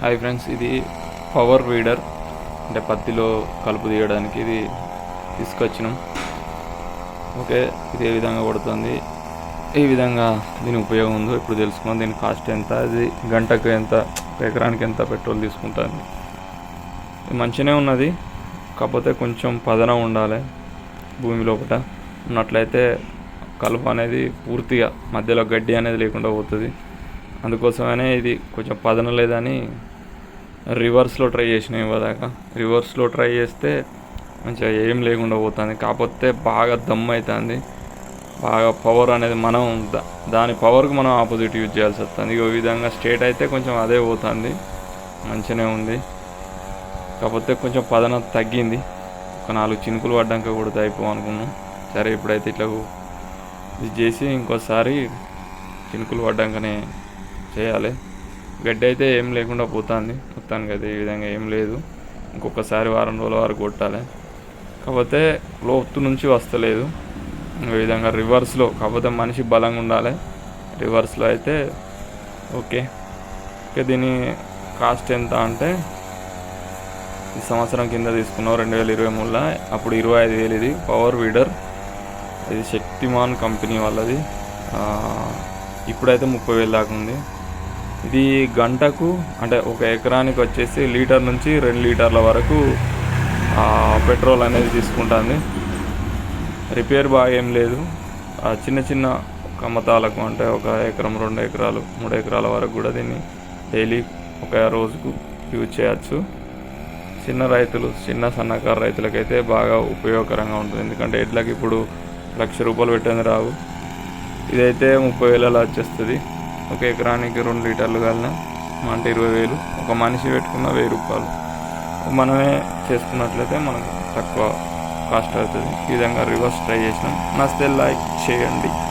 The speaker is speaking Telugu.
హాయ్ ఫ్రెండ్స్ ఇది పవర్ వీడర్ అంటే పత్తిలో కలుపు తీయడానికి ఇది తీసుకొచ్చినాం. ఓకే ఇది ఏ విధంగా కొడుతుంది? ఏ విధంగా దీని ఉపయోగం ఉందో ఇప్పుడు తెలుసుకుందాం. దీని కాస్ట్ ఎంత? అది గంటకు ఎంత? ఎకరానికి ఎంత పెట్రోల్ తీసుకుంటుంది? మంచిగానే ఉన్నది కాకపోతే కొంచెం పదన ఉండాలి భూమి లోపల. ఉన్నట్లయితే కలుపు అనేది పూర్తిగా మధ్యలో గడ్డి అనేది లేకుండా పోతుంది. అందుకోసమనే ఇది కొంచెం పదన లేదని రివర్స్లో ట్రై చేసిన ఇవ్వదాకా. రివర్స్లో ట్రై చేస్తే మంచిగా ఏం లేకుండా పోతుంది. కాకపోతే బాగా దమ్ అవుతుంది బాగా పవర్ అనేది మనం దాని పవర్కి మనం ఆపోజిట్ యూజ్ చేయాల్సి వస్తుంది. ఈ విధంగా స్ట్రేట్ అయితే కొంచెం అదే పోతుంది. మంచిగానే ఉంది. కాకపోతే కొంచెం పదన తగ్గింది. ఒక నాలుగు చినుకులు పడ్డాక కూడా అయిపో అనుకున్నాం. సరే ఇప్పుడైతే ఇట్లా ఇది చేసి ఇంకోసారి చినుకులు పడ్డాకనే చేయాలి. గడ్డి అయితే ఏం లేకుండా పోతుంది. మొత్తానికి అయితే ఈ విధంగా ఏం లేదు. ఇంకొకసారి వారం రోజుల వరకు కొట్టాలి. కాకపోతే లోతు నుంచి వస్తలేదు. ఈ విధంగా రివర్స్లో కాకపోతే మనిషి బలంగా ఉండాలి. రివర్స్లో అయితే ఓకే. ఓకే దీని కాస్ట్ ఎంత అంటే ఈ సంవత్సరం కింద తీసుకున్నాం రెండు వేల ఇరవై మూడులో. అప్పుడు ఇరవై ఐదు వేలు ఇది. Power weeder. ఇది శక్తిమాన్ కంపెనీ వాళ్ళది. ఇప్పుడైతే ముప్పై వేలు దాకా ఉంది. ఇది గంటకు అంటే ఒక ఎకరానికి వచ్చేసి లీటర్ నుంచి రెండు లీటర్ల వరకు పెట్రోల్ అనేది తీసుకుంటుంది. రిపేర్ బాగా ఏం లేదు. చిన్న చిన్న కమ్మతాలకు అంటే ఒక ఎకరం రెండు ఎకరాలు మూడు ఎకరాల వరకు కూడా దీన్ని డైలీ ఒక రోజుకు యూజ్ చేయొచ్చు. చిన్న రైతులు చిన్న సన్నకారు రైతులకైతే బాగా ఉపయోగకరంగా ఉంటుంది. ఎందుకంటే ఎడ్లకి ఇప్పుడు లక్ష రూపాయలు పెట్టేది రావు. ఇదైతే ముప్పై వేలలో వచ్చేస్తుంది. ఒక ఎకరానికి రెండు లీటర్లు కలిన అంటే ఇరవై వేలు. ఒక మనిషి పెట్టుకున్న వెయ్యి రూపాయలు. మనమే చేసుకున్నట్లయితే మనకు తక్కువ కాస్ట్ అవుతుంది. ఈ విధంగా రివర్స్ ట్రై చేసినాం. నచ్చితే లైక్ చేయండి.